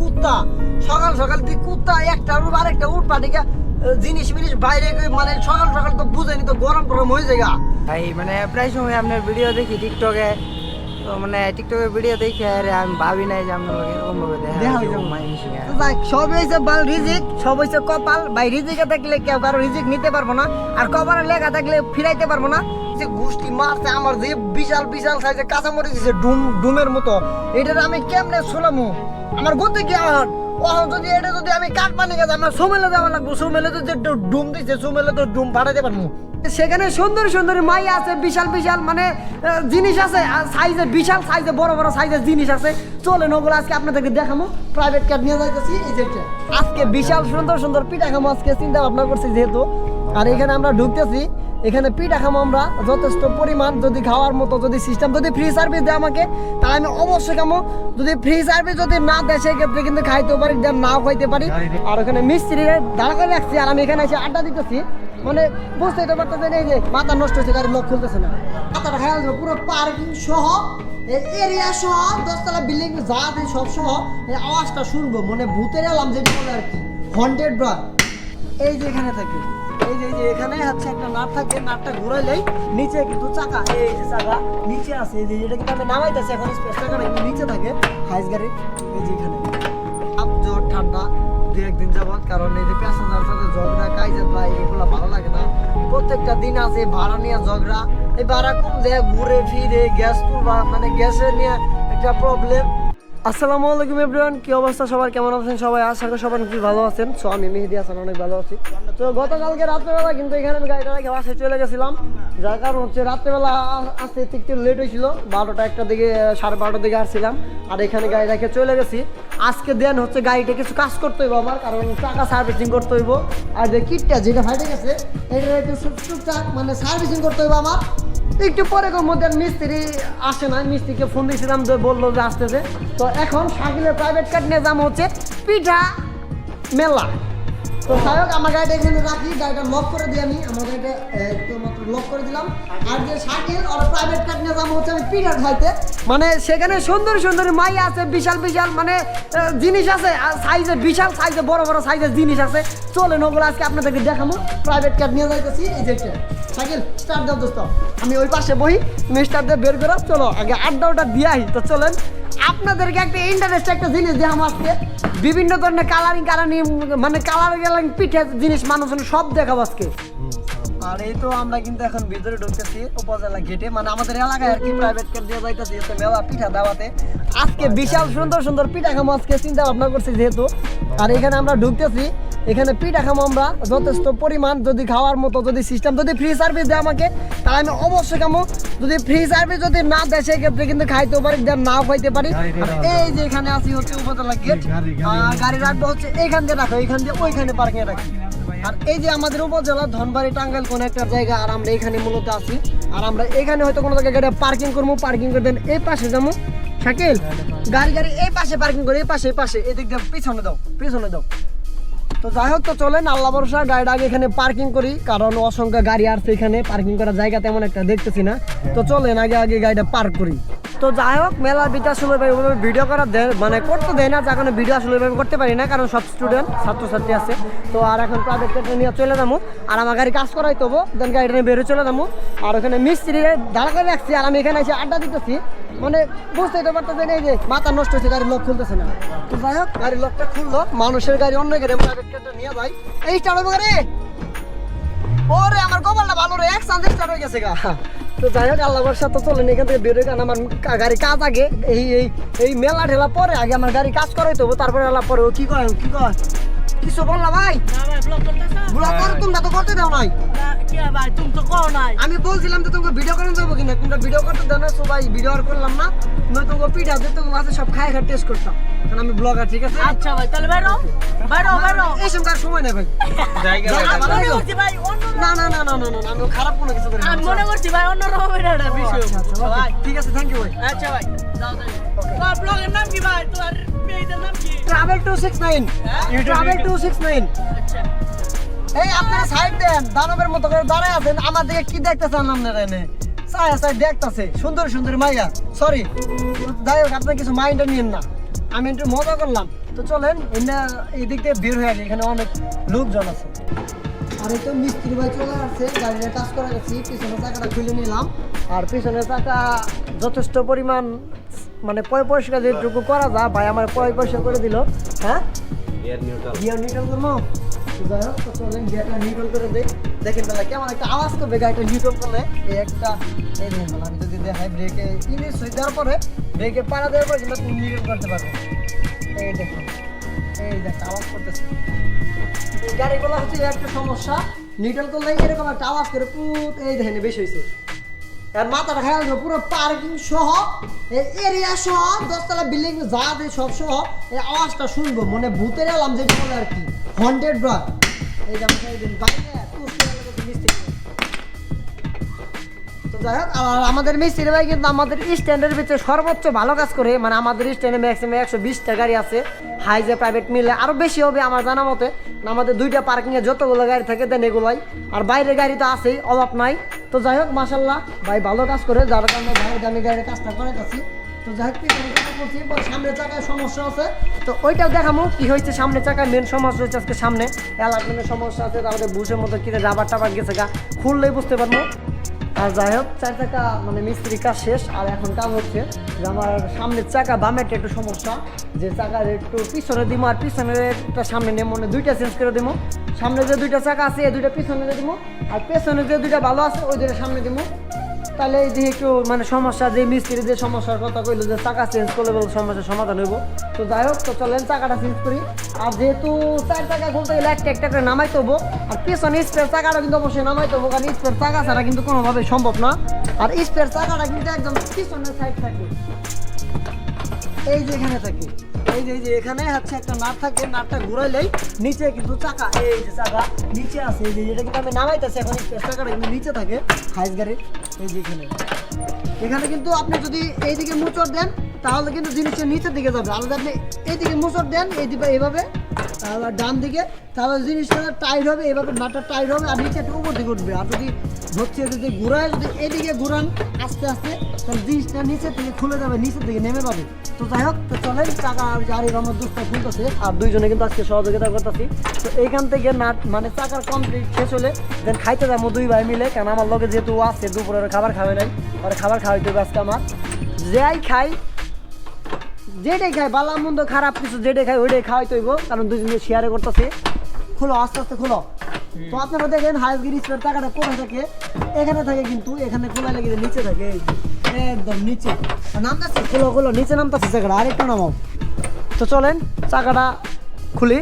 কুত্তা সকাল সকাল দিয়ে কুত্তা, একটা উঠ আরেকটা উঠ পাটিকে জিনিস মিনিস বাইরে মানে সকাল সকাল তো বুঝেনি তো গরম গরম হয়ে যায়। ভাই মানে প্রায় সময় আপনার ভিডিও দেখি টিকটকে তো মানে টিকটকের ভিডিও দেখে আরে আমি ভাবি নাই যে আপনার এরকম ভাবে দেখা যাক, সব হয়েছে বাল রিজিক সব হয়েছে কপাল। ভাই রিজিকে থাকলে কেউ কারও রিজিক নিতে পারব না আর কপালে লেখা থাকলে ফিরাইতে পারব না। যে গোষ্ঠী মারছে আমার যে বিশাল বিশাল সাইজে কাঁচামরি দিছে ডুম ডুমের মতো। এটার আমি কেমনে শুলামু আমার গতি কি ওহন যদি এটা যদি আমি কাঠ পানি গেছে আমার সোমেলে দেওয়া লাগবো। সোমেলে তো যে ডুম দিছে সোমেলে তো ডুম ফাটাইতে পারব। সেখানে সুন্দর সুন্দর মাই আছে, বিশাল বিশাল মানে জিনিস আছে সাইজে বিশাল সাইজে, বড় বড় সাইজের জিনিস আছে। চলেন, ওগুলো আজকে আপনাদেরকে দেখাবো প্রাইভেট কার নিয়ে যাইতেছি, এই যে আজকে বিশাল সুন্দর সুন্দর পিঠা খামো আজকে চিন্তা ভাবনা করছি যেহেতু। আর এখানে আমরা ঢুকতেছি, এখানে পিঠা খামো আমরা যথেষ্ট পরিমাণ যদি খাওয়ার মতো যদি সিস্টেম যদি ফ্রি সার্ভিস দেয় আমাকে, তাহলে আমি অবশ্যই খামো। যদি ফ্রি সার্ভিস যদি না দেয়, সেক্ষেত্রে কিন্তু খাইতেও পারি নাও খাইতে পারি। আর ওখানে মিস্ত্রি দাঁড়া করে রাখছি, আর আমি এখানে এসে আড্ডা দিতেছি। মানে বুঝতেই তো পারতেছেন, এই যে মাথা নষ্ট হচ্ছে গাড়ির লোক খুলতেছে না। মাথাটা খেয়াল পুরো পার্কিং সহ এরিয়া সহ, দশতলা বিল্ডিং যা আছে সব সহ, এই আওয়াজটা শুনব মানে ভূতের এলাম যেটা বলে আর কি হন্টেড ব্রা এই যে এখানে থাকে, এই যে এই যে এখানে হচ্ছে একটা নাট থাকে, নাটটা ঘুরাইলেই নিচে কিন্তু চাকা, এই যে চাকা নিচে আছে, এই যে এটা কিন্তু আমি নামাইতেছি, এখন স্পেস টাকা নিচে থাকে হাইস গাড়ি এই যে এখানে। ঠান্ডা দু একদিন যাবৎ, কারণ এই যে প্যাসেঞ্জার সাথে ঝগড়া কাইজা ভাই, এগুলো ভালো লাগে না। প্রত্যেকটা দিন আছে ভাড়া নিয়ে ঝগড়া। এই ভাড়া কম দেয় ঘুরে ফিরে গ্যাস তুলবা মানে গ্যাসের নিয়ে একটা প্রবলেম আসসালামু আলাইকুম এভরিওয়ান, কি অবস্থা? সবার কেমন আছেন? সবাই আশা করি সবাই খুবই ভালো আছেন। সো আমি মেহেদি হাসান, অনেক ভালো আছি। তো গতকালকে রাত্রেবেলা কিন্তু এখানে আমি গাড়িটা রেখে বাসায় চলে গেছিলাম। যার কারণ হচ্ছে রাত্রেবেলা আসতে একটু লেট হয়েছিল। বারোটা একটা দিকে সাড়ে বারোটার দিকে আসছিলাম। আর এখানে গাড়ি রেখে চলে গেছি। আজকে দেন হচ্ছে গাড়িটা কিছু কাজ করতে হইব আমার, কারণ টাকা সার্ভিসিং করতে হইব। আর যে কিটটা যেটা ফাইটে গেছে এটা একটু মানে সার্ভিসিং করতে হইব আমার। একটু পরে মধ্যে মিস্ত্রি আসে না মিস্ত্রিকে ফোন দিয়েছিলাম যে বলল যে আসতেছে তো এখন শাকিলের প্রাইভেট কার নিয়ে যাম হচ্ছে পিঠা মেলা। মানে সেখানে সুন্দর সুন্দর মাই আছে, বিশাল বিশাল মানে জিনিস আছে সাইজে বিশাল সাইজে বড় বড় সাইজের জিনিস আছে। চলেন, ওগুলো আজকে আপনাদেরকে দেখাবো। প্রাইভেট কার নিয়ে যাইতেছি আমি ওই পাশে বহি তুমি স্টার্ট বের করো চলো, আগে আড্ডা ওটা দিয়ে তো চলেন আপনাদেরকে একটা ইন্টারেস্ট একটা জিনিস দেখাম আজকে। বিভিন্ন ধরনের কালারিং কালারিং মানে কালার কালারিং পিঠে জিনিস মানুষজন সব দেখাবো আজকে। আর এই তো আমরা কিন্তু এখন ভিতরে ঢুকতেছি উপজেলা গেটে। মানে আমাদের এলাকায় আর কি প্রাইভেট কার দিয়ে যাইতেছি মেলা পিঠা দাওয়াতে। আজকে বিশাল সুন্দর সুন্দর পিঠা খামো আজকে চিন্তা ভাবনা করছি যেহেতু। আর এখানে আমরা ঢুকতেছি এখানে পিঠা খামো আমরা যথেষ্ট পরিমাণ যদি খাওয়ার মতো যদি সিস্টেম যদি ফ্রি সার্ভিস দেয় আমাকে তাহলে আমি অবশ্যই খামো। যদি ফ্রি সার্ভিস যদি না দেয় সেক্ষেত্রে কিন্তু খাইতেও পারি দেন নাও খাইতে পারি। এই যে এখানে আছি হচ্ছে উপজেলা গেট। গাড়ি রাখব হচ্ছে এইখান দিয়ে রাখো এখান দিয়ে ওইখানে পার্কিং রাখি। আর এই যে আমাদের উপজেলা ধনবাড়ি টাঙ্গাইল কোন একটা জায়গা, আর আমরা এখানে মূলত আছি। আর আমরা এখানে হয়তো কোনো জায়গায় গাড়ি পার্কিং করব পার্কিং করে দেন এই পাশে যাব শাকিল, গাড়ি গাড়ি, এই পাশে পার্কিং করে, এই পাশে এই পাশে, এদিক দিয়ে পিছনে দাও পিছনে দাও। তো যাই হোক, তো চলেন, আল্লাহ ভরসা গাড়িটা আগে এখানে পার্কিং করি, কারণ অসংখ্য গাড়ি আসছে এখানে পার্কিং করার জায়গা তেমন একটা দেখতেছি না। তো চলেন, আগে আগে গাড়িটা পার্ক করি। তো যাই হোক মেলার ভিতরে আসলে ভাই ওইভাবে ভিডিও করা মানে করতে দেয় না, যার কারণে ভিডিও আসলে ওইভাবে করতে পারি না, কারণ সব স্টুডেন্ট ছাত্রছাত্রী আছে। তো আর এখন প্রাইভেট নিয়ে চলে যাব, আর আমার গাড়ি কাজ করাই তবু দেন গাড়িটা নিয়ে বেরোয় চলে যাব। আর ওখানে মিস্ত্রি দাঁড়া করে রাখছি, আর আমি এখানে এসে আড্ডা দিতেছি। মানে বুঝতেই তো পারতেছেন, এই যে মাথা নষ্ট হচ্ছে গাড়ির লোক খুলতেছে না। তো যাই হোক, গাড়ির লোকটা খুললো, মানুষের গাড়ি অন্য গাড়ি প্রাইভেট নিয়ে যাই। এই স্টার্ট গাড়ি ওরে, আমার কপালটা ভালো রে, এক স্টার্ট হয়ে গেছে গা। তো যাই হোক আল্লাহ বর্ষা তো চলেন এখান থেকে বেরোয় কারণ আমার গাড়ি কাজ আগে। এই এই এই মেলা ঠেলা পরে আগে আমার গাড়ি কাজ করাই তো তারপরে আল্লাহ পরে ও কি কয় কি কয়? কিছু বললা ভাই। করো তোমরা তো করতে দাও নাই। আমি বলছিলাম যে তোমাকে ভিডিও করে দেবো কিনা তোমরা ভিডিও করতে দাও না সো ভাই ভিডিও আর করলাম না। নয় তোমাকে পিঠা দিয়ে তোমাকে সব খাই খাই টেস্ট করতাম। কারণ আমি ব্লগার ঠিক আছে? আচ্ছা ভাই তাহলে বাইরো বাইরো বাইরো এই সব কার সময় নেই ভাই। জায়গা মনে করছি ভাই অন্য না না না না না আমি খারাপ কোনো কিছু করি আমি মনে করছি ভাই অন্য রকমের একটা বিষয় আচ্ছা, আচ্ছা, ঠিক আছে থ্যাংক ইউ ভাই। আচ্ছা ভাই যাও তাহলে। তোমার ব্লগের নাম কি ভাই? তোমার পেজের নাম কি? Travel two six nine travel two six nine আচ্ছা। এই আপনারা সাইড দেন দানবের মতো করে দাঁড়ায় আছেন। আমার দিকে কি দেখতেছেন আপনারা এনে? সায়া দেখতেছে। সুন্দর সুন্দর মাইয়া। সরি যাই হোক আপনার কিছু মাইন্ডে নিয়েন না। আমি একটু মজা করলাম। তো চলেন এটা এই দিক দিয়ে বের হয়ে আসে। এখানে অনেক লোকজন আছে। আর এই তো মিস্ত্রি ভাই চলে আসছে গাড়িটা কাজ করে গেছি। পিছনের চাকাটা খুলে নিলাম। আর পিছনে চাকা যথেষ্ট পরিমাণ মানে পয় পয়সা যেটুকু করা যা ভাই আমার পয় পয়সা করে দিল। হ্যাঁ? গিয়ার নিউট্রাল করব? তো দেখেন কেমন একটা আওয়াজ করবে গাড়িটা নিউট্রাল একটা দেখেন যদি দেখাই ব্রেকে ইংলিশ দেওয়ার পরে, ব্রেকে পাড়া দেওয়ার পরে কিন্তু আপনি করতে পারবেন এই দেখুন এই দেখ আওয়াজ করতেছে। এই গাড়িগুলো হচ্ছে একটা সমস্যা। নিউট্রাল করলে এরকম একটা আওয়াজ করে, পুত, এই দেখেন বেশি হয়েছে। আর মাথাটা খেয়াল পুরো পার্কিং সহ এরিয়া সহ, দশতলা বিল্ডিং যা দিয়ে সব সহ, এই আওয়াজটা শুনব, মনে ভূতের এলাম যেটা বলে আর কি। হন্ডেড ব্রাক এই যে বাইরে তো যাই হোক আমাদের মিস্ত্রি ভাই কিন্তু আমাদের স্ট্যান্ডের ভিতরে সর্বোচ্চ ভালো কাজ করে। মানে আমাদের স্ট্যান্ডে ম্যাক্সিমাম একশো বিশটা গাড়ি আছে। হাইজে প্রাইভেট মিলে আরও বেশি হবে আমার জানা মতে। আমাদের দুইটা পার্কিংয়ে যতগুলো গাড়ি থাকে দেন এগুলোই। আর বাইরের গাড়ি তো আছেই, অভাব নাই। তো যাই হোক মাসাল্লাহ ভাই ভালো কাজ করে, যার কারণে ভাই দামি গাড়ির কাজটা করে যাচ্ছি তো যাই হোক পরে চাকায় সমস্যা আছে। তো ওইটাও দেখামো, কি হয়েছে সামনের চাকায় মেন সমস্যা হচ্ছে আজকে সামনে। অ্যালার্টমেন্টের সমস্যা আছে তারপরে বুঝের মতো কিনে রাবার টাবার গেছে গা। খুললেই বুঝতে পারব। আর যাই হোক, চার চাকা মানে মিস্ত্রি কাজ শেষ, আর এখন কাজ হচ্ছে যে আমার সামনের চাকা বামেরটা একটু সমস্যা, যে চাকার একটু পিছনে দিব আর পিছনেরটা সামনে নিয়ে মনে দুইটা চেঞ্জ করে দিব সামনে যে দুইটা চাকা আছে, এই দুইটা পিছনে দিব আর পেছনে যে দুইটা ভালো আছে, ওই দুইটা সামনে দিব তাহলে এই যে একটু মানে সমস্যা, যে মিস্ত্রি যে সমস্যার কথা কইলো যে চাকা চেঞ্জ করলে বলে সমস্যার সমাধান হইব। তো যাই হোক, তো চলেন চাকাটা চেঞ্জ করি। আর যেহেতু চার চাকা খুলতে গেলে একটা একটা করে নামাইতে হব আর পিছনে স্পেয়ার চাকাটা কিন্তু অবশ্যই নামাইতে হব কারণ স্পেয়ার চাকা ছাড়া কিন্তু কোনোভাবে সম্ভব না। আর স্পেয়ার চাকাটা কিন্তু একদম পিছনের সাইড থাকে। এই যে এখানে থাকে। এই যে, এই এখানে হচ্ছে একটা নাট থাকে, নাটটা ঘুরাইলেই নিচে কিন্তু চাকা, এই যে চাকা নিচে আছে, এই যে, এটা কিন্তু আমি নামাইতেছি এখন চাকাটা কিন্তু নিচে থাকে হাইস গাড়ির এই যে এখানে। এখানে কিন্তু আপনি যদি এইদিকে মোচড় দেন, তাহলে কিন্তু জিনিসটা নিচের দিকে যাবে। আলাদা আপনি এইদিকে মোচড় দেন এইদিকে এইভাবে ডান দিকে তাহলে জিনিসটা টাইট হবে এইভাবে নাটটা টাইট হবে, আর নিচে একটু উপর দিকে উঠবে। আর যদি হচ্ছে যদি ঘুরায়, যদি এদিকে ঘুরান, আস্তে আস্তে, তাহলে জিনিসটা নিচের থেকে খুলে যাবে, নিচের দিকে নেমে যাবে তো যাই হোক, তো চলেন চাকা আর আমার দুধটা খুলতেছে। আর দুইজনে কিন্তু আজকে সহযোগিতা করতেছি। তো এইখান থেকে নাট মানে চাকার কমপ্লিট শেষ হলে দেন খাইতে যাব দুই ভাই মিলে কেন আমার লগে যেহেতু আছে, দুপুরের খাবার খাবে নাই আর খাবার খাওয়াইতে হবে আজকে আমার। যাই খাই যেটাই খাই, বালা মন্দ, খারাপ কিছু যেটাই খাই, ওইটাই খাওয়াইতে হইব কারণ দুজনে শেয়ারে করতেছে। খুলো, আস্তে আস্তে খুলো। তো আপনারা দেখেন, হাইসগিরি স্পের টাকাটা কোথায় থাকে? এখানে থাকে কিন্তু, এখানে খোলা লেগে নিচে থাকে। একদম নিচে। নামতাছে? খুলো খুলো, নিচে নামতাছে চাকাটা। আরেকটু নামাও। তো চলেন, চাকাটা খুলি।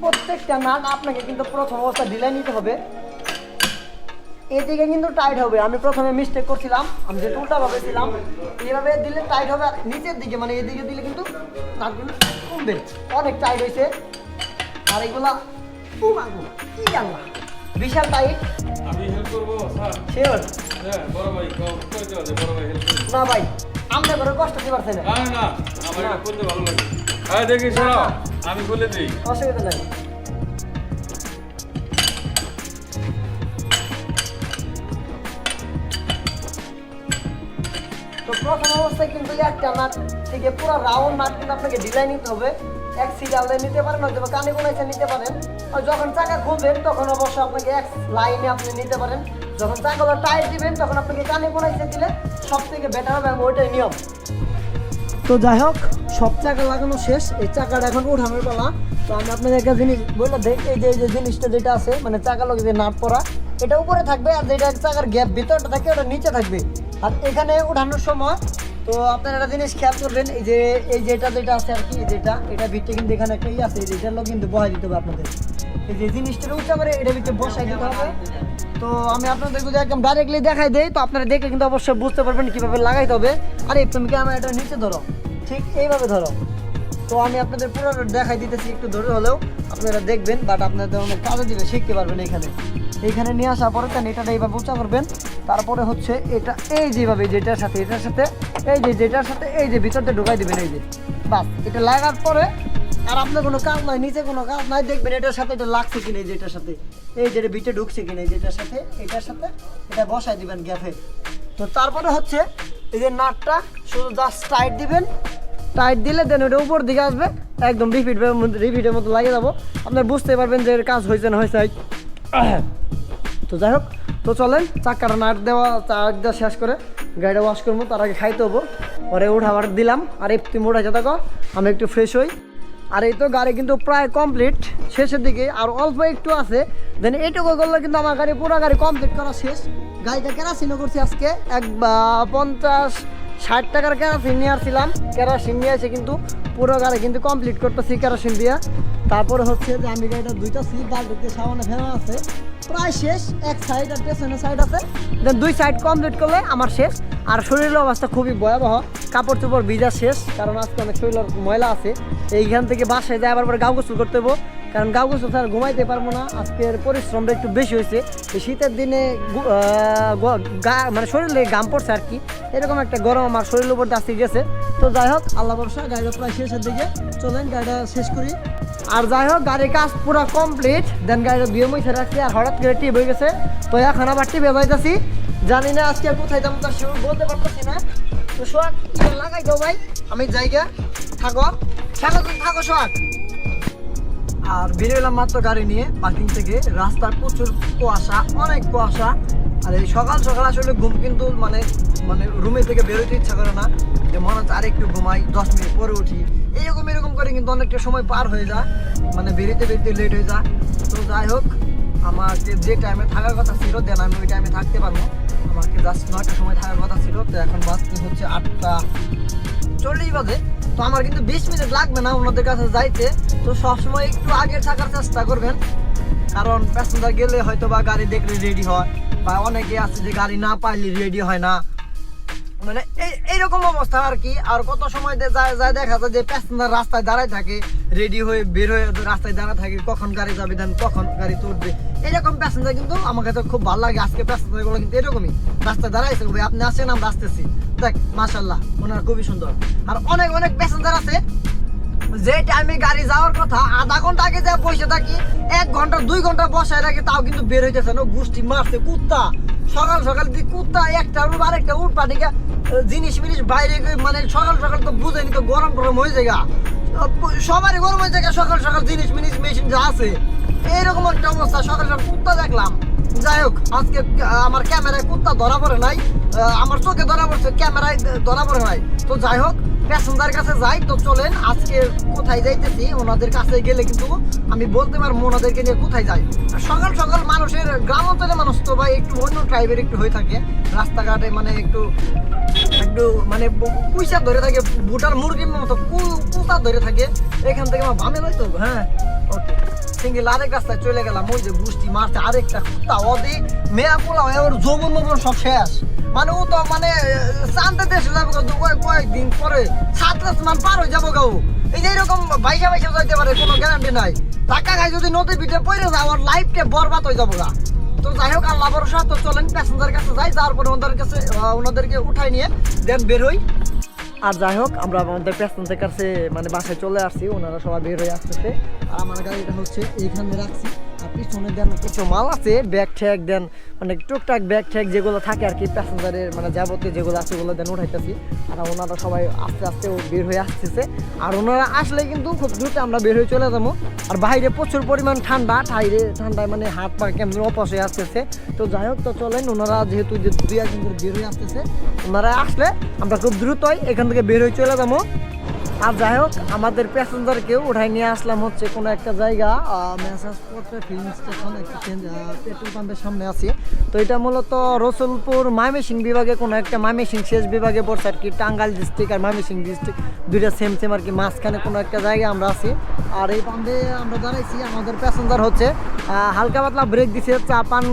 প্রত্যেকটা নাট আপনাকে কিন্তু প্রথম অবস্থা ঢিলাই নিতে হবে। এদিকে কিন্তু টাইট হবে। আমি প্রথমে মিস্টেক করছিলাম আমি যে উল্টা ভাবে ছিলাম এইভাবে দিলে টাইট হবে। নিচের দিকে মানে এদিকে দিলে কিন্তু নাটগুলো কমবে। অনেক টাইট হয়েছে। আর এগুলা কি আল্লাহ বিশাল টাইট আমি হেল্প করব শিওর হ্যাঁ বড় ভাই বড় ভাই হেল্প না ভাই আমরা করে কষ্ট দিবার না। না না আমার করতে ভালো লাগে। হ্যাঁ দেখি আমি বলে দিই। অসুবিধা নাই। অবস্থায় কিন্তু একটা নাট থেকে পুরো রাউন্ড নাট কিন্তু আপনাকে ডিজাইন নিতে হবে। এক নিতে পারেন, হয়তো বা কানে নিতে পারেন। আর যখন চাকা খুলবেন তখন অবশ্যই আপনাকে এক লাইনে আপনি নিতে পারেন। যখন দিবেন, তখন আপনাকে কানে দিলে সব থেকে বেটার হবে ওইটাই নিয়ম। তো যাই হোক, সব চাকা লাগানো শেষ। এই চাকাটা এখন উঠানোর পালা। তো আমি আপনাদের একটা জিনিস বললাম দেখ এই যে এই যে জিনিসটা যেটা আছে মানে চাকা লোক যে নাট পরা, এটা উপরে থাকবে আর যেটা চাকার গ্যাপ ভিতরটা থাকে, ওটা নিচে থাকবে। আর এখানে উঠানোর সময় তো আপনারা একটা জিনিস খেয়াল করবেন, এই যে, এই যেটা যেটা আছে আর কি যেটা, এটা ভিতরে কিন্তু এখানে একটা ই আছে, এই লোক কিন্তু বহাই দিতে হবে আপনাদের। এই যে জিনিসটা উঠতে পারে এটা ভিতরে বসাই দিতে হবে। তো আমি আপনাদের যদি একদম ডাইরেক্টলি দেখাই দেই, তো আপনারা দেখে কিন্তু অবশ্যই বুঝতে পারবেন কীভাবে লাগাইতে হবে। আরে, তুমি কি আমার এটা নিচে ধরো। ঠিক এইভাবে ধরো। তো আমি আপনাদের পুরো দেখাই দিতেছি একটু ধরে হলেও, আপনারা দেখবেন বাট আপনাদের অনেক কাজে দিবে শিখতে পারবেন এখানে। এইখানে নিয়ে আসার পরে তাহলে এটা এইভাবে উঁচা করবেন। তারপরে হচ্ছে এটা এই যেভাবে যেটার সাথে এটার সাথে, এই যে যেটার সাথে, এই যে ভিতরটা ঢুকাই দিবেন, এই যে। বাস, এটা লাগার পরে আর আপনার কোনো কাজ নাই, নিচে কোনো কাজ নাই, দেখবেন এটার সাথে এটা লাগছে কিনা যেটার সাথে। এই যেটা বিটে ঢুকছে কিনা যেটার সাথে, এটার সাথে এটা বসাই দিবেন গ্যাপে। তো তারপরে হচ্ছে এই যে নাটটা শুধু জাস্ট টাইট দিবেন। টাইট দিলে দেন ওটা উপর দিকে আসবে, একদম রিপিট রিপিটের মতো লাগিয়ে যাব আপনার বুঝতে পারবেন যে এর কাজ হয়েছে না হয়েছে। তো যাই হোক, তো চলেন চাক্কাটা নাট দেওয়া চাক দেওয়া শেষ করে গাড়িটা ওয়াশ করব, তার আগে খাইতে হব। পরে উঠাবার দিলাম, আর এই তুমি উঠাইতে থাকো আমি একটু ফ্রেশ হই। আর এই তো গাড়ি কিন্তু প্রায় কমপ্লিট শেষের দিকে, আর অল্প একটু আছে। দেন এইটুকু করলে কিন্তু আমার গাড়ি, পুরো গাড়ি কমপ্লিট করা শেষ। গাড়িটা কেরাসিনও করছি আজকে, এক পঞ্চাশ ষাট টাকার কেরাসিন নিয়ে আসছিলাম। কেরাসিন নিয়ে এসে কিন্তু পুরো গাড়ি কিন্তু কমপ্লিট করতেছি কেরাসিন দিয়ে। তারপরে হচ্ছে যে আমি গাড়িটা দুইটা সিট বাল্টিতে সামনে ফেলা আছে, প্রায় শেষ। এক সাইড আর পেছনে সাইড আছে। দেন দুই সাইড কমপ্লিট করলে আমার শেষ। আর শরীরের অবস্থা খুবই ভয়াবহ। কাপড় চোপড় ভিজা শেষ, কারণ আজকে অনেক শরীরের ময়লা আছে। এইখান থেকে বাসায় যাই, আবার গাও গোসল করতে হব কারণ গাও গোসল ছাড়া ঘুমাইতে পারব না। আজকের পরিশ্রমটা একটু বেশি হয়েছে। শীতের দিনে মানে শরীরে গাম পড়ছে আর কি। এরকম একটা গরম আমার শরীরের উপর আসতে গেছে। তো যাই হোক, আল্লাহ ভরসা, গাড়িটা প্রায় শেষের দিকে। চলেন, গাড়িটা শেষ করি। আর যাই হোক, গাড়ির কাজ পুরো কমপ্লিট দেন গাড়িটা দুয়ে মধ্যে রাখছি আর হঠাৎ করে টিপ হয়ে গেছে। তো এখন আবার টিপে যাইতেছি জানি না আজকে কোথায় যাব, তার শিওর বলতে পারতেছি না। তো সোয়াক লাগাই দাও ভাই। আমি জায়গা, থাকো। থাকো, তুমি থাকো সোয়াক আর বেরোলাম মাত্র গাড়ি নিয়ে পার্কিং থেকে। রাস্তার প্রচুর কুয়াশা, অনেক কুয়াশা। আর এই সকাল সকাল আসলে ঘুম কিন্তু মানে মানে রুমে থেকে বেরোতে ইচ্ছা করে না। যে মনে হচ্ছে আরেকটু ঘুমাই, দশ মিনিট পরে উঠি। এরকম এরকম করে কিন্তু অনেকটা সময় পার হয়ে যায়। মানে বেরোতে বেরোতে লেট হয়ে যায়। তো যাই হোক, আমাকে যে টাইমে থাকার কথা ছিল দেন আমি ওই টাইমে থাকতে পারব। আমাকে জাস্ট নয়টার সময় থাকার কথা ছিল। তো এখন বাজতে হচ্ছে আটটা চল্লিশ বাজে। তো আমার কিন্তু বিশ মিনিট লাগবে না ওনাদের কাছে যাইতে। তো সবসময় একটু আগে থাকার চেষ্টা করবেন। কারণ প্যাসেঞ্জার গেলে হয়তো বা গাড়ি দেখলে রেডি হয়, বা অনেকে আছে যে গাড়ি না পাইলে রেডি হয় না। মানে এই, এইরকম অবস্থা আর কি। আর কত সময় যায় দেখা যায় যে প্যাসেঞ্জার রাস্তায় দাঁড়ায় থাকে রেডি হয়ে বের হয়ে রাস্তায় দাঁড়ায় থাকে, কখন গাড়ি যাবে দেন কখন গাড়ি তুলবে। এরকম প্যাসেঞ্জার কিন্তু আমার কাছে খুব ভালো লাগে, আজকে প্যাসেঞ্জারগুলো কিন্তু এরকমই। রাস্তায় দাঁড়াইছে ভাই, আপনি আসেন, আমরা আসতেছি। দেখ মাশাল্লাহ ওনার খুবই সুন্দর। আর অনেক অনেক প্যাসেঞ্জার আছে। যে টাইমে গাড়ি যাওয়ার কথা, আধা ঘণ্টা আগে যা বসে থাকি, এক ঘণ্টা, দুই ঘণ্টা বসায় রাখি, তাও কিন্তু বের হইতেছে না। গোষ্ঠী মারছে, কুত্তা। সকাল সকাল দি কুত্তা, একটা উঠ আরেকটা উঠ পাটিকা জিনিস মিনিস বাইরে মানে সকাল সকাল তো বুঝেনি তো গরম গরম হয়ে যায়গা সবারই গরম হয়ে যায়গা সকাল সকাল জিনিস মিনিস মেশিন যা আছে। এইরকম একটা অবস্থা, সকাল সকাল কুত্তা দেখলাম। যাই হোক, আজকে আমার ক্যামেরায় কুত্তা ধরা পড়ে নাই। আমার চোখে ধরা পড়ছে, ক্যামেরায় ধরা পড়ে নাই। তো যাই হোক প্যাসেঞ্জার কাছে যাই, তো চলেন, আজকে কোথায় যাইতেছি, ওনাদের কাছে গেলে কিন্তু আমি বলতে পারব ওনাদেরকে নিয়ে কোথায় যাই। আর সকাল সকাল মানুষের, গ্রাম অঞ্চলের মানুষ তো ভাই একটু অন্য টাইপের একটু হয়ে থাকে। রাস্তাঘাটে মানে একটু একটু মানে পুইসা ধরে থাকে বুটার মুরগির মতো কুতা ধরে থাকে। এখান থেকে আমার বামে লইতো হ্যাঁ? ওকে। সিঙ্গেল আরেক রাস্তায় চলে গেলাম, ওই যে গুষ্টি মারতে আরেকটা কুত্তা ওদি মেয়া পোলা ওর যৌবন মবন সব শেষ। মানে ও তো মানে চান্দে দেশে যাবে কয়েক কয়েকদিন পরে সাত লাখ মান পার হয়ে যাব গাও এই যে এরকম বাইসা বাইসা যাইতে পারে, কোনো গ্যারান্টি নাই। টাকা খাই যদি নদীর ভিতরে পড়ে যায় ওর লাইফটা বরবাদ হয়ে যাব গা। তো যাই হোক, আল্লাহ ভরসা, তো চলেন প্যাসেঞ্জার কাছে যাই তারপরে ওনাদের কাছে ওনাদেরকে উঠাই নিয়ে দেন বেরোই আর যাই হোক, আমরা আমাদের প্যাসেঞ্জার কাছে মানে বাসায় চলে আসছি, ওনারা সবাই বের হয়ে আসতেছে। আর আমার গাড়িটা হচ্ছে, এইখানে রাখছি। পিছনে দেন কিছু মাল আছে ব্যাগ ঠ্যাগ দেন মানে টুকটাক ব্যাগ ঠ্যাগ যেগুলো থাকে আর কি প্যাসেঞ্জারের মানে যাবতীয় যেগুলো আছে ওগুলো দেন উঠাইতেছি। আর ওনারা সবাই আস্তে আস্তে বের হয়ে আসতেছে। আর ওনারা আসলে কিন্তু খুব দ্রুত আমরা বের হয়ে চলে যাব। আর বাইরে প্রচুর পরিমাণ ঠান্ডা, ঠাইরে ঠান্ডায় মানে হাত পা কেমন অপস হয়ে আসতেছে। তো যাই হোক, তো চলেন, ওনারা যেহেতু যে দুই একদিন বের হয়ে আসতেছে, ওনারা আসলে আমরা খুব দ্রুতই এখান থেকে বের হয়ে চলে যাব। আর যাই হোক, আমাদের প্যাসেঞ্জারকেও উঠাই নিয়ে আসলাম হচ্ছে কোনো একটা জায়গা। মেসাজ পত্রে ফিল্ম স্টেশন পেট্রোল পাম্পের সামনে আছি। তো এটা মূলত রসুলপুর ময়মেসিং বিভাগে কোনো একটা ময়মেসিং শেষ বিভাগে পড়ছে আর কি, টাঙ্গাইল ডিস্ট্রিক্ট আর ময়মেসিং ডিস্ট্রিক্ট দুইটা সেম সেম আর কি, মাঝখানে কোনো একটা জায়গায় আমরা আছি। আর এই পাম্পে আমরা দাঁড়াইছি, আমাদের প্যাসেঞ্জার হচ্ছে হালকা পাতলা ব্রেক দিছে, চা পান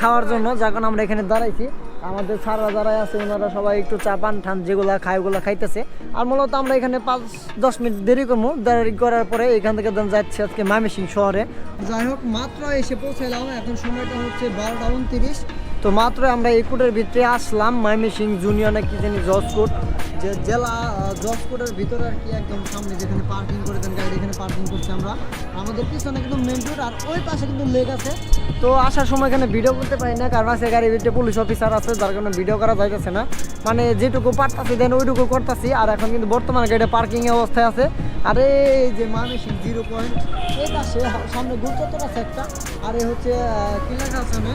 খাওয়ার জন্য কারণে আমরা এখানে দাঁড়াইছি। আমাদের সারা যারাই আছে, ওনারা সবাই একটু চা, পান, ঠান যেগুলো খায়, ওগুলো খাইতেছে। আর মূলত আমরা এখানে পাঁচ, দশ মিনিট দেরি করব। দেরি করার পরে এখান থেকে যাচ্ছি আজকে মামেসিং শহরে। যাই হোক, মাত্র এসে পৌঁছাইলাম। এখন সময়টা হচ্ছে বারোটা উনত্রিশ। তো মাত্র আমরা এই কোটের ভিতরে আসলাম মাইমেসিং জুনিয়র না কি জানি জজ যে জেলা জজকোটের ভিতরে আর কি একদম সামনে যেখানে পার্কিং করে দেন গাড়ি এখানে পার্কিং করছি আমরা। আমাদের পিছনে কিন্তু মেন রোড আর ওই পাশে কিন্তু লেক আছে। তো আসার সময় এখানে ভিডিও করতে পারি না কারণ আছে গাড়ির ভিতরে পুলিশ অফিসার আছে যার কারণে ভিডিও করা যাইতেছে না। মানে যেটুকু পারতাছি দেন ওইটুকু করতেছি আর এখন কিন্তু বর্তমানে গাড়িটা পার্কিং অবস্থায় আছে। আর এই যে মামিসিং জিরো পয়েন্ট এই পাশে সামনে গুরুত্বর আছে একটা আর এই হচ্ছে আহ, কি লেখা আছে ওখানে?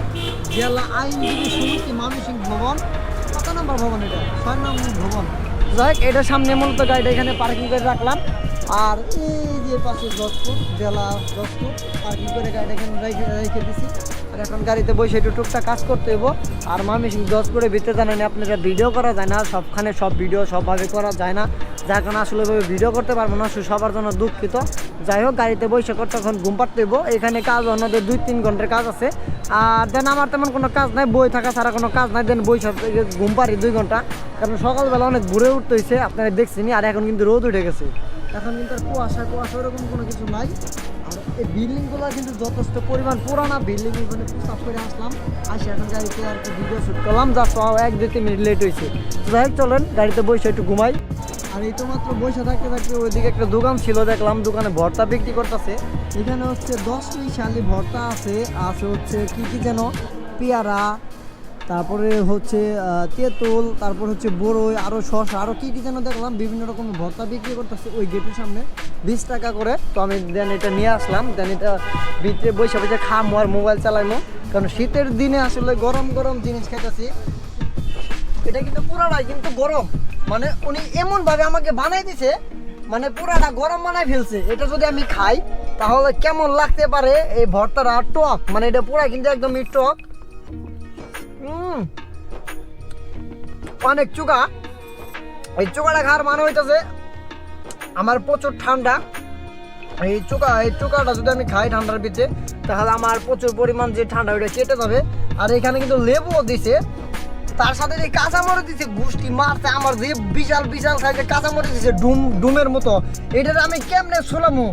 জেলা আইনজীবী সমিতি মামিসিং ভবন। কত নম্বর ভবন এটা? ছয় নম্বর ভবন। যাই হোক, এটার সামনে মূলত গাড়িটা এখানে পার্কিং করে রাখলাম। আর এই যে পাশে দশপুর জেলা দশপুর পার্কিং করে গাড়িটা এখানে রেখে রেখে দিছি। এখন গাড়িতে বসে একটু টুকটাক কাজ করতে হইব। আর মামি সিং যশপুরে ভিতরে জানেন আপনারা ভিডিও করা যায় না, সবখানে সব ভিডিও সবভাবে করা যায় না। যার কারণে আসলে ভিডিও করতে পারব না সবার জন্য দুঃখিত। যাই হোক, গাড়িতে বসে করতে এখন ঘুম পাড়তে হইব, এখানে কাজ অন্যদের দুই তিন ঘণ্টার কাজ আছে। আর দেন আমার তেমন কোনো কাজ নাই, বই থাকা ছাড়া কোনো কাজ নাই, দেন বই সব ঘুম পারি দুই ঘণ্টা। কারণ সকালবেলা অনেক ঘুরে উঠতে হয়েছে আপনারা দেখছেনই, আর এখন কিন্তু রোদ উঠে গেছে। এখন কিন্তু আর কুয়াশা কুয়াশা ওরকম কোনো কিছু নাই। এই বিল্ডিংগুলো কিন্তু যথেষ্ট পরিমাণ পুরানা বিল্ডিং, এখানে প্রস্তাব করে আসলাম। আসি, এখন গাড়িতে আর কি ভিডিও শ্যুট করলাম যা এক দুই তিন মিনিট লেট হয়েছে। যাই চলেন, গাড়িতে বসে একটু ঘুমাই। আর এই তো মাত্র বসে থাকতে থাকতে ওইদিকে একটা দোকান ছিল, দেখলাম দোকানে ভর্তা বিক্রি করতেছে। এখানে হচ্ছে দশ মিশালি ভর্তা আছে আছে হচ্ছে কি কি যেন, পেয়ারা তারপরে হচ্ছে তেঁতুল, তারপর হচ্ছে বড়ই আরও শসা আরও কী কী যেন দেখলাম, বিভিন্ন রকম ভর্তা বিক্রি করতেছে ওই গেটের সামনে, বিশ টাকা করে। তো আমি দেন এটা নিয়ে আসলাম, দেন এটা ভিতরে বসে বসে খামো আর মোবাইল চালাইমো, কারণ শীতের দিনে আসলে গরম গরম জিনিস খাইতেছি। এটা কিন্তু পুরাটাই কিন্তু গরম। মানে উনি এমন ভাবে আমাকে বানাই দিছে মানে পুরাটা গরম বানাই ফেলছে। এটা যদি আমি খাই, তাহলে কেমন লাগতে পারে এই ভর্তাটা টক? মানে এটা পুরা কিন্তু একদমই টক। অনেক চুকা এই চুকাটা খাওয়ার মানে হইতেছে আমার প্রচুর ঠান্ডা। এই চুকা এই চুকাটা যদি আমি খাই ঠান্ডার ভিতরে তাহলে আমার প্রচুর পরিমাণ যে ঠান্ডা ওইটা কেটে যাবে। আর এখানে কিন্তু লেবুও দিছে। তার সাথে যে কাঁচামরিচ দিছে, গুষ্টি মারছে আমার যে বিশাল বিশাল সাইজের কাঁচামরিচ দিছে, ডুম, ডুমের মতো। এটার আমি কেমনে শুলামু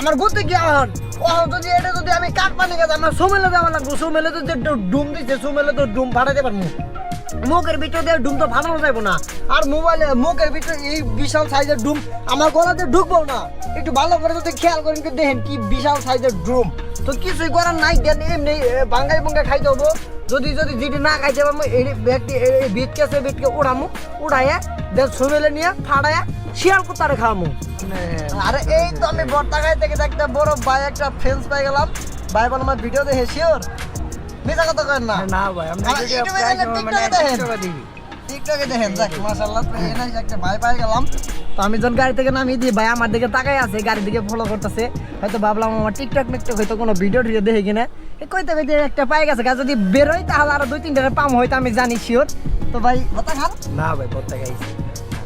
আমার গতি কি আহন ও যদি এটা যদি আমি কাক পানি গেছে, আমার সুমেলে দেওয়া লাগবো, সুমেলে তো যে ডুম দিছে, সুমেলে তো ডুম ফাটাতে পারব। মুখের ভিতর দিয়ে ডুম তো ফাটানো যাব না। আর মোবাইলে মুখের ভিতরে এই বিশাল সাইজের ডুম আমার গলাতে ঢুকবো না। একটু ভালো করে যদি খেয়াল করেন কি দেখেন কি বিশাল সাইজের ডুম। তো কিছুই করার নাই দেন এমনি বাঙ্গাই বাঙ্গাই খাইতে হব। যদি যদি যেটি না খাইতে পারব এই ব্যক্তি এই বিটকে সে বিটকে উড়ামু উড়াইয়া দেন সুমেলে নিয়ে ফাড়াইয়া শিয়াল কুত্তারে খাওয়ামু। আরে এই তো আমি বর্তা খাই থেকে একটা বড় ভাই একটা ফ্রেন্স পাই গেলাম। ভাই বল আমার ভিডিও দেখে শিওর? কথা কেন না। না ভাই আমরা ইউটিউবে সময় মানে টিকটকে দেখেন। টিকটকে দেখেন দেখ। মাশাআল্লাহ এনে একটা ভাই পাই গেলাম। তো আমি যখন গাড়ি থেকে নামিয়ে দিই ভাই আমার দিকে তাকাই আছে গাড়ি দিকে ফলো করতেছে। হয়তো ভাবলাম আমার টিকটক মিকটক হয়তো কোনো ভিডিও টিডিও দেখে কিনা। কইতে কইতে একটা পাই গেছে গা যদি বেরোই তাহলে আরও দুই তিনটা পাম হয়তো আমি জানি শিওর তো ভাই বতা খান? না ভাই পড়তে গাইছি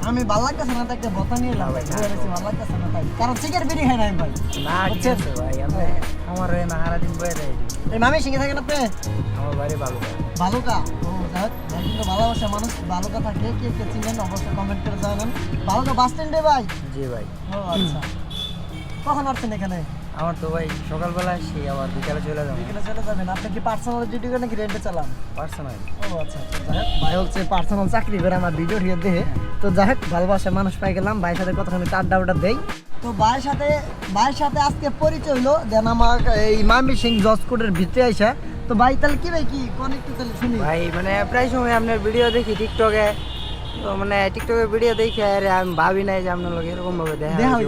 আমি ভালো লাগতেছে না একটা বতা নিয়ে এলাম ভাই ভালো লাগতেছে না তাই। কারণ চিকেন বিড়ি খাই না ভাই না ঠিক আছে ভাই? আমার ওই না সারাদিন বয়ে দেয় এই মামি শিখে থাকেন আপনি আমার বাড়ি ভালো ও যাই কিন্তু ভালোবাসা মানুষ ভালুকা থাকে কে কে চিনেন অবশ্যই কমেন্ট করে জানান ভালুকা বাস স্ট্যান্ডে ভাই? জি ভাই। ও আচ্ছা। কখন আসছেন এখানে? আমার তো ভাই সকালবেলা আসি আবার বিকালে চলে যাব। বিকেলে চলে যাবেন। আপনি কি পার্সোনাল ডিউটি করে নাকি রেন্টে চালান? পার্সোনাল ও আচ্ছা আচ্ছা, ভাই হচ্ছে পার্সোনাল চাকরি করে আমার ভিডিও রিয়ে দেখে তো যাই হোক ভালোবাসা মানুষ পাই গেলাম। ভাইয়ের সাথে কতখানি আড্ডা উড্ডা দেই। তো ভাইয়ের সাথে ভাইয়ের সাথে আজকে পরিচয় হলো দেন আমার এই মামি সিং জজকোটের ভিতরে আইসা। তো ভাই তাহলে কি ভাই কি কোন একটু তাহলে শুনি। ভাই মানে প্রায় সময় আপনার ভিডিও দেখি টিকটকে তো মানে টিকটকে ভিডিও দেখে আর আমি ভাবি নাই যে আপনার লোক এরকম ভাবে দেখা দেখা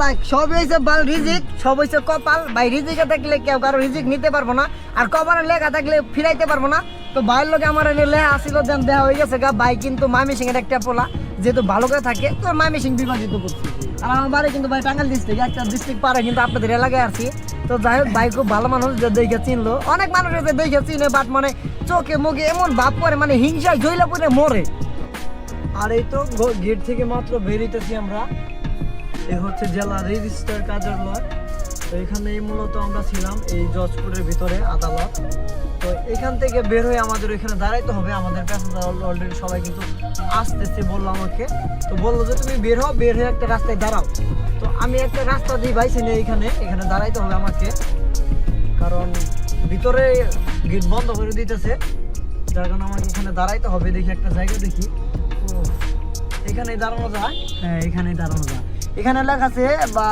যাক, সব হয়েছে বাল রিজিক সব হয়েছে কপাল। ভাই রিজিকে থাকলে কেউ কারও রিজিক নিতে পারব না আর কপালে লেখা থাকলে ফিরাইতে পারব না। তো ভাইয়ের লোকে আমার এনে লেখা আসিল দেন দেওয়া হয়ে গেছে গা ভাই কিন্তু মামি সিং এর একটা পোলা যেহেতু ভালো করে থাকে তো মামি সিং বিভাজিত করছি। আর আমার বাড়ি কিন্তু ভাই টাঙ্গাল ডিস্ট্রিক্ট একটা ডিস্ট্রিক্ট পারে কিন্তু আপনাদের এলাকায় আসছি তো যাই হোক ভাই খুব ভালো মানুষ যে দেখে চিনলো। অনেক মানুষ আছে দেখে চিনে বাট মানে চোখে মুখে এমন ভাব করে মানে হিংসায় জইলা পরে মরে। আর এই তো গেট থেকে মাত্র বেরিতেছি আমরা। এ হচ্ছে জেলা রেজিস্টার কার্যালয় তো এখানেই মূলত আমরা ছিলাম এই জজপুরের ভিতরে, আদালত। তো এখান থেকে বের হয়ে আমাদের এখানে দাঁড়াইতে হবে। আমাদের প্যাসেঞ্জার অলরেডি সবাই কিন্তু আসতেছে বলল আমাকে। তো বলল যে, তুমি বের হও, বের হয়ে একটা রাস্তায় দাঁড়াও। তো আমি একটা রাস্তা দিয়ে বাইছি নিয়ে এখানে এখানে দাঁড়াইতে হবে আমাকে। কারণ ভিতরে গেট বন্ধ করে দিতেছে। যার কারণে আমাকে এখানে দাঁড়াইতে হবে, দেখি একটা জায়গা দেখি। এখানে দাঁড়ানো যায়। হ্যাঁ এখানে দাঁড়ানো যায়। এখানে লেখা আছে বা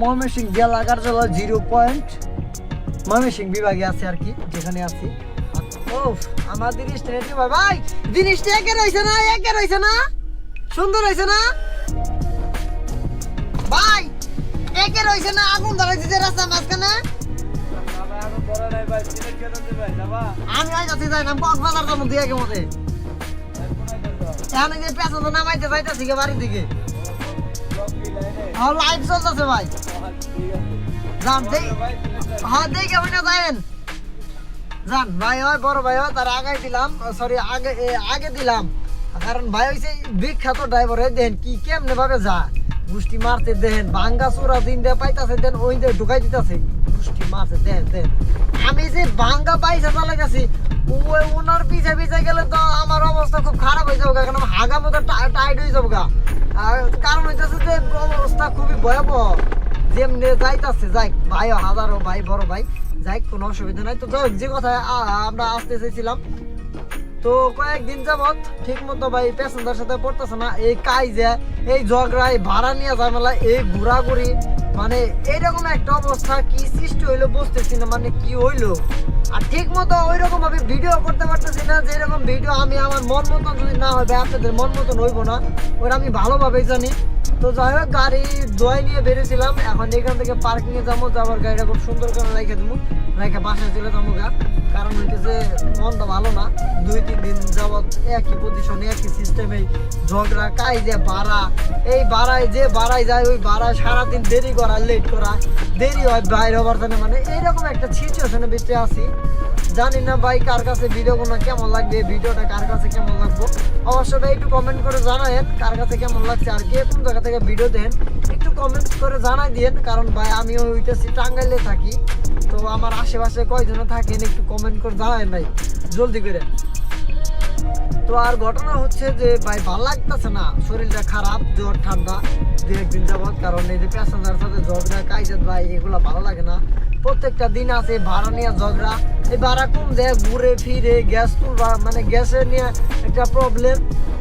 ময়মনসিং জেলা কার্যালয় জিরো পয়েন্ট ময়মনসিং বিভাগে আছে আর কি যেখানে আছি। ও আমার জিনিসটা রেডি ভাই ভাই জিনিসটা একে রয়েছে না একে রয়েছে না? সুন্দর হয়েছে না? ভাই একে রয়েছে না আগুন ধরাইছে যে রাস্তা মাঝখানে? আমি আজ যাই না কক্সবাজার যাব দিয়ে মতে। হ্যাঁ আগে আগে দিলাম। কারণ ভাই হইছে বিখ্যাত ড্রাইভার দেন কি কেমনে ভাবে যা গুষ্টি মারতে দেন ভাঙ্গা চূড়া দিন দিয়ে পাইতাছে, দেন ওই দিয়ে ঢুকাই দিতাছে। গুষ্টি মারতে দেন দেন। আমি যে ভাঙ্গা পাইছে চলে গেছি ওই ওনার পিছে পিছে গেলে তো আমার অবস্থা খুব খারাপ হয়ে যাবে কারণ হাগা মতো টাইট হয়ে যাব গা। আর কারণ হইতেছে যে অবস্থা খুবই ভয়াবহ। যেমনি যাইতাছে, যাই, ভাই, হাজারো ভাই, বড় ভাই, যাই, কোনো অসুবিধা নাই। তো যে কথা আমরা আসতে চাইছিলাম, তো কয়েকদিন যাবত ঠিক মতো ভাই প্যাসেঞ্জার সাথে পড়তেছে না। এই কাইজে এই ঝগড়া এই ভাড়া নিয়ে ঝামেলা এই ঘোরাঘুরি মানে এইরকম একটা অবস্থা, কি সৃষ্টি হইল বুঝতেছি না মানে কি হইল? আর ঠিক মতো ওই রকম ভাবে ভিডিও করতে পারতেছি না যে এরকম ভিডিও আমি আমার মন মতন যদি না হয় আপনাদের মন মতন হইবো না ওটা আমি ভালোভাবেই জানি। তো যাই হোক, গাড়ি দোয়াই নিয়ে বেরিয়েছিলাম, এখন এখান থেকে পার্কিং এ যাব যাবার গাড়িটা খুব সুন্দর করে রেখে দেবো, রেখে বাসায় চলে যাব গা। কারণ হইতেছে মনটা ভালো না, দুই তিন দিন যাবৎ একই পজিশনে একই সিস্টেমে ঝগড়া কাই যে ভাড়া এই বাড়ায় যে বাড়ায় যায়, ওই বাড়ায় সারাদিন দেরি করা লেট করা, দেরি হয় বাইরে হবার জন্য। মানে এইরকম একটা আছি। জানি না ভাই কার কাছে ভিডিওগুলো কেমন লাগবে ভিডিওটা কার কাছে কেমন লাগবে। ভাই একটু কমেন্ট করে জানায়েন কার কাছে কেমন লাগছে, আর কে কোন জায়গা থেকে ভিডিও দেন, একটু কমেন্ট করে জানাই দিয়েন। কারণ ভাই আমিও হইতেছি টাঙ্গাইলে থাকি, তো আমার আশেপাশে কয়জন থাকেন, একটু কমেন্ট করে জানায়েন ভাই, জলদি করে। তো আর ঘটনা হচ্ছে যে ভাই ভালো লাগতেছে না। শরীরটা খারাপ, জ্বর, ঠান্ডা দু একদিন যাবৎ কারণ এই যে প্যাসেঞ্জার সাথে ঝগড়া কাইজেত ভাই, এগুলো ভালো লাগে না। প্রত্যেকটা দিন আছে ভাড়া নিয়ে ঝগড়া। এই ভাড়া কম দেয়, ঘুরে ফিরে, গ্যাস তুলবা মানে গ্যাসের নিয়ে একটা প্রবলেম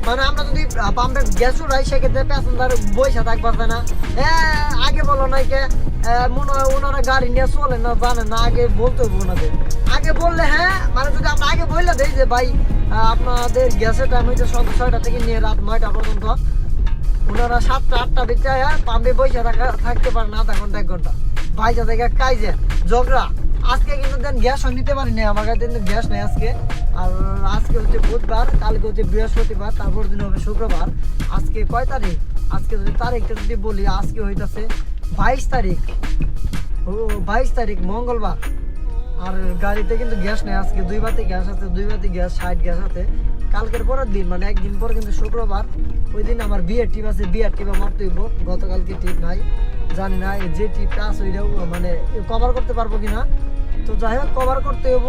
মানে আমরা যদি পাম্পে গ্যাস উড়াই, সেক্ষেত্রে প্যাসেঞ্জার বৈশা থাকবে না। হ্যাঁ আগে বলো নাই কে মনে হয় ওনারা গাড়ি নিয়ে চলে না, জানে না, আগে বলতে হবে ওনাদের। আগে বললে হ্যাঁ? মানে যদি আমরা আগে বললে দেই যে, ভাই আপনাদের গ্যাসের টাইম হইতে সন্ধ্যা ছয়টা থেকে নিয়ে রাত নয়টা পর্যন্ত। ওনারা সাতটা, আটটা বেঁচে পাম্পে বসে থাকা থাকতে পারে না ঘণ্টা এক ঘণ্টা। ভাইজা থেকে কাইজে ঝগড়া আজকে কিন্তু দেন গ্যাস নিতে পারি না আমার কাছে গ্যাস নেই আজকে। আর আজকে হচ্ছে বুধবার, কালকে হচ্ছে বৃহস্পতিবার তারপর দিন হবে শুক্রবার। আজকে কয় তারিখ? আজকে যদি তারিখটা যদি বলি, আজকে হইতাছে বাইশ তারিখ। ও, বাইশ তারিখ, মঙ্গলবার। আর গাড়িতে কিন্তু গ্যাস নেই আজকে। দুই বাতি গ্যাস আছে, দুই বাতি গ্যাস, ষাট গ্যাস আছে। কালকের পরের দিন মানে একদিন পর কিন্তু শুক্রবার, ওই দিন আমার বিয়ের টিপ আছে, বিয়ের টিপে মারতে হইব গতকালকে টিপ নাই, জানি না যে টিপটা আছে, ওইটাও মানে কভার করতে পারব কিনা। তো যাই হোক কভার করতে হব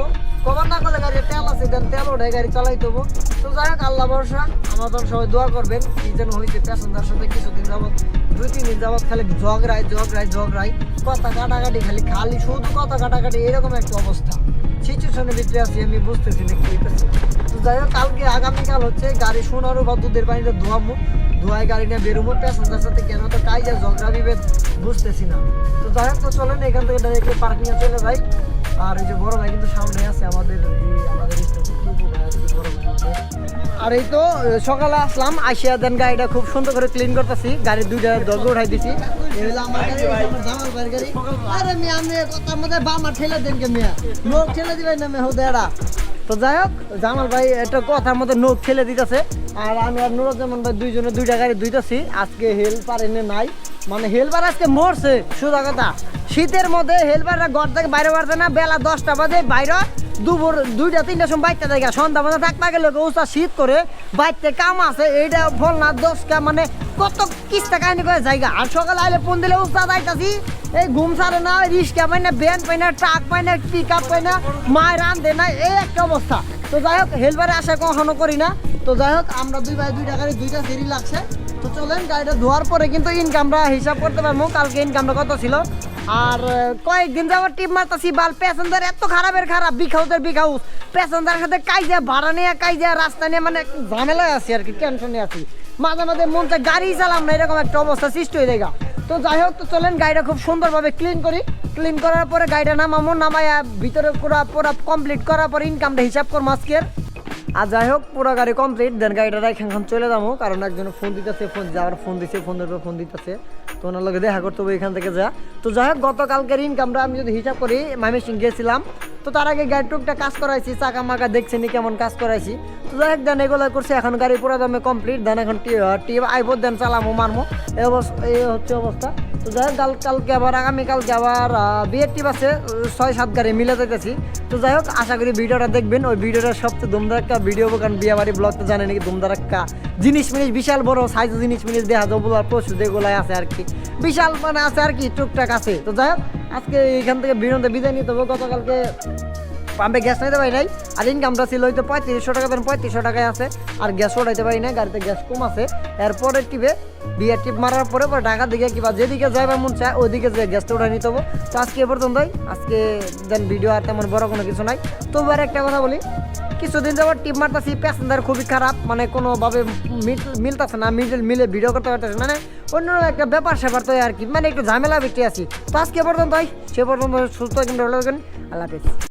কভার না করলে গাড়ি তেল আছে, দেন তেল ওঠে গাড়ি চালাইতে হব তো যাই হোক, আল্লাহ ভরসা আমার তো সবাই দোয়া করবেন, কি যেন হয়েছে প্যাসেঞ্জার সাথে কিছুদিন যাবত দুই তিন দিন যাবত খালি ঝগড়াই ঝগড়াই ঝগড়াই কথা কাটাকাটি, খালি খালি শুধু কথা কাটাকাটি, এরকম একটা অবস্থা। সিচুয়েশনের ভিতরে আছি, আমি বুঝতেছি না কি তো যাই হোক, কালকে, আগামীকাল হচ্ছে গাড়ি শোনারও বা দুধের পানিতে ধোয়ামো ধোয়াই গাড়ি নিয়ে বেরোবো প্যাসেঞ্জার সাথে কেন তো কাই যায় ঝগড়া বিভেদ বুঝতেছি না। তো যাই হোক, তো চলেন, এখান থেকে ডাইরেক্টলি পার্কিংয়ে চলে যাই। আর এই যে বড় ভাই কিন্তু সামনে আছে, আমাদের আমাদের বড়। আর এই তো সকালে আসলাম আসিয়া দেন গাড়িটা খুব সুন্দর করে ক্লিন করতেছি। গাড়ির দুইটা দরজা উঠাই দিছি। তো যাই হোক জামাল ভাই একটা কথার মধ্যে নোখ ঠেলে দিতেছে। আর আমি আর নুরুজ্জামান ভাই দুইজনে দুইটা গাড়ি দুইটাছি আজকে হেল্পার এনে নাই। মানে হেল্পার আজকে মরছে সোজা কথা। শীতের মধ্যে হেল্পাররা ঘর থেকে বাইরে বাড়ছে না বেলা দশটা বাজে বাইরে। দুপুর দুইটা, তিনটার সময় বাইতে দেখে। সন্ধ্যা পর্যন্ত থাকতে গেলে উষা শীত করে বাইতে কাম আছে। এইটা ফল না দশটা মানে কত কিস্তা কাহিনী করে জায়গা। আর সকালে আইলে ফোন দিলে উস্তাদ আইতাছি, এই ঘুম সারে না রিক্সা পাই না ভ্যান পাই না, ট্রাক পাই না পিক আপ পাই না, মায়ের রান্ধে না, এই একটা অবস্থা। তো যাই হোক হেলবারে আশা কখনো করি না। তো যাই হোক, আমরা দুই ভাই, দুইটা গাড়ি, দুইটা ফেরি লাগছে। তো চলেন, গাড়িটা ধোয়ার পরে কিন্তু ইনকামটা হিসাব করতে পারব। কালকে ইনকামটা কত ছিল? আর কয়েকদিন যাওয়ার টিপ মারতাছি, বাল প্যাসেঞ্জার এত খারাপের খারাপ বিখাউতের বিখাউস প্যাসেঞ্জারের সাথে কাইজা ভাড়া নিয়ে কাইজা রাস্তা নিয়ে মানে ঝামেলায় আছি আর কি টেনশনে আছি। মাঝে মাঝে মন চায় গাড়ি চালাম না, এরকম একটা অবস্থা সৃষ্টি হয়ে যায় তো যাই হোক, তো চলেন, গাড়িটা খুব সুন্দরভাবে ক্লিন করি। ক্লিন করার পরে গাড়িটা নামামো নামাইয়া ভিতরে পুরো পুরো কমপ্লিট করার পরে ইনকামটা হিসাব করব আজকের। আর যাই হোক, পুরো গাড়ি কমপ্লিট দেন গাড়িটা রেখে এখন চলে যাব। কারণ একজন ফোন দিতেছে, ফোন যাওয়ার ফোন দিছে ফোন ধরবে ফোন দিতেছে। তো ওনার লগে দেখা করতে হবে এখান থেকে যা। তো যাই হোক, গতকালকের ইনকামটা আমি যদি হিসাব করি ময়মনসিং গেছিলাম। তো তার আগে গাড়ি টুকটা কাজ করাইছি, চাকা মাকা দেখছি নি কেমন কাজ করাইছি। তো যাই হোক দেন এগুলো করছি, এখন গাড়ি পুরো দামে কমপ্লিট দেন এখন টি আইবো দেন চালামো, মারমো। এই অবস্থা এই হচ্ছে অবস্থা। তো যাই হোক, কাল কালকে আবার, আগামীকালকে আবার বিয়ের টিপ আছে ছয় সাত গাড়ি মিলে যাইতেছি। তো যাই হোক, আশা করি ভিডিওটা দেখবেন। ওই ভিডিওটা সবচেয়ে দুমদার একটা ভিডিও কারণ বিয়ে বাড়ি ব্লগ তো জানেন নাকি একটা জিনিস মিনিস বিশাল বড় সাইজ জিনিস মিনিস দেখা যাব আর পশু যেগুলাই আছে আর কি। বিশাল মানে আছে আর কি, টুকটাক আছে। তো যাই হোক, আজকে এখান থেকে বিনোদে বিদায় নিতে হবে গতকালকে পাম্পে গ্যাস নিতে পারি নাই, আর ইনকামটা ছিল হয়তো পঁয়ত্রিশশো টাকা দেন পঁয়ত্রিশশো টাকায় আছে, আর গ্যাস ওঠাইতে পারি না গাড়িতে গ্যাস কম আছে। এরপরে টিপে বিয়ের টিপ মারার পরে পরে ঢাকার দিকে কিংবা যেদিকে যাইবার মন চায়, ওইদিকে যে গ্যাসটা উঠাই নিতে হবে। তো আজকে এ পর্যন্তই, আজকে দেন ভিডিও আর তেমন বড় কোনো কিছু নাই। তবু আর একটা কথা বলি, কিছুদিন যাবার টিপ মারতেছি প্যাসেঞ্জার খুবই খারাপ মানে কোনোভাবে মিল- মিলতাছে না, মিল, মিলে ভিডিও করতে পারতেছে মানে অন্য একটা ব্যাপার স্যাপার তো আর কি মানে একটু ঝামেলা বেশি আছি। তো আজকে এ পর্যন্তই, সে পর্যন্ত সুস্থ কিন্তু আল্লাহ হাফেজ।